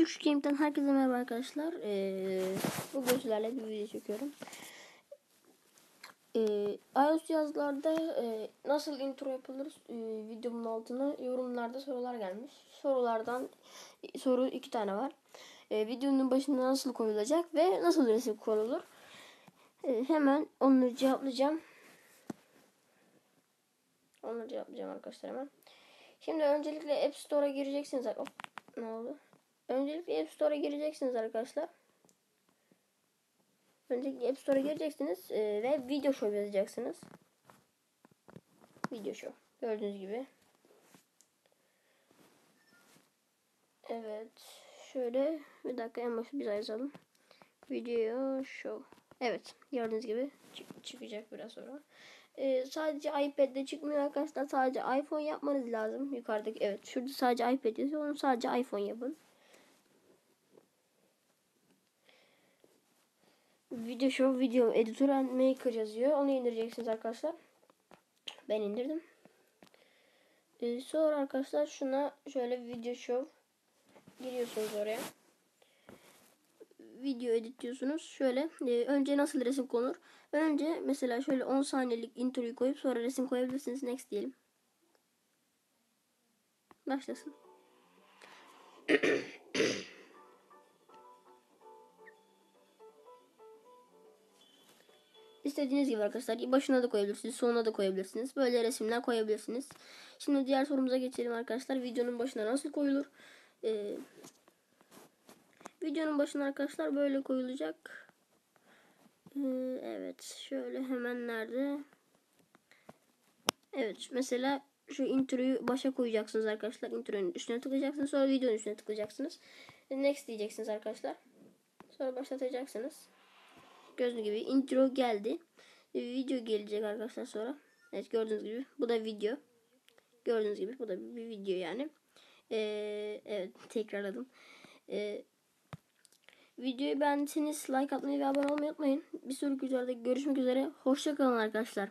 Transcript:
Gaming'den herkese merhaba arkadaşlar. Ee, bu gözlerle bir video çekiyorum. Ee, iOS cihazlarda e, nasıl intro yapılır e, videomun altına yorumlarda sorular gelmiş. Sorulardan soru iki tane var. E, videonun başında nasıl koyulacak ve nasıl resim konulur? E, hemen onları cevaplayacağım. Onları cevaplayacağım arkadaşlar hemen. Şimdi öncelikle App Store'a gireceksiniz. Hop, ne oldu? Öncelikle App Store'a gireceksiniz arkadaşlar. Öncelikle App Store'a gireceksiniz e, ve Video Show yazacaksınız. Video Show. Gördüğünüz gibi. Evet. Şöyle bir dakika en başta daha yazalım. Video Show. Evet. Gördüğünüz gibi çık çıkacak biraz sonra. Ee, sadece iPad'de çıkmıyor arkadaşlar. Sadece iPhone yapmanız lazım. Yukarıdaki evet. Şurada sadece iPad yazıyor. Onu sadece iPhone yapın. Video Show Video Editor and Maker yazıyor. Onu indireceksiniz arkadaşlar. Ben indirdim. Ee, sonra arkadaşlar şuna şöyle Video Show giriyorsunuz oraya. Video edit diyorsunuz. Şöyle e, önce nasıl resim konur? Önce mesela şöyle 10 saniyelik introyu koyup sonra resim koyabilirsiniz. Next diyelim. Başlasın. İstediğiniz gibi arkadaşlar. Başına da koyabilirsiniz. Sonuna da koyabilirsiniz. Böyle resimler koyabilirsiniz. Şimdi diğer sorumuza geçelim arkadaşlar. Videonun başına nasıl koyulur? Ee, videonun başına arkadaşlar böyle koyulacak. Ee, evet. Şöyle hemen nerede? Evet. Mesela şu introyu başa koyacaksınız arkadaşlar. Intro'nun üstüne tıklayacaksınız. Sonra videonun üstüne tıklayacaksınız. Next diyeceksiniz arkadaşlar. Sonra başlatacaksınız. Gördüğünüz gibi intro geldi. Video gelecek arkadaşlar sonra. Evet gördüğünüz gibi bu da video. Gördüğünüz gibi bu da bir video yani. Ee, evet tekrarladım. Ee, videoyu beğendiyseniz like atmayı ve abone olmayı unutmayın. Bir sonraki videoda görüşmek üzere. Hoşçakalın arkadaşlar.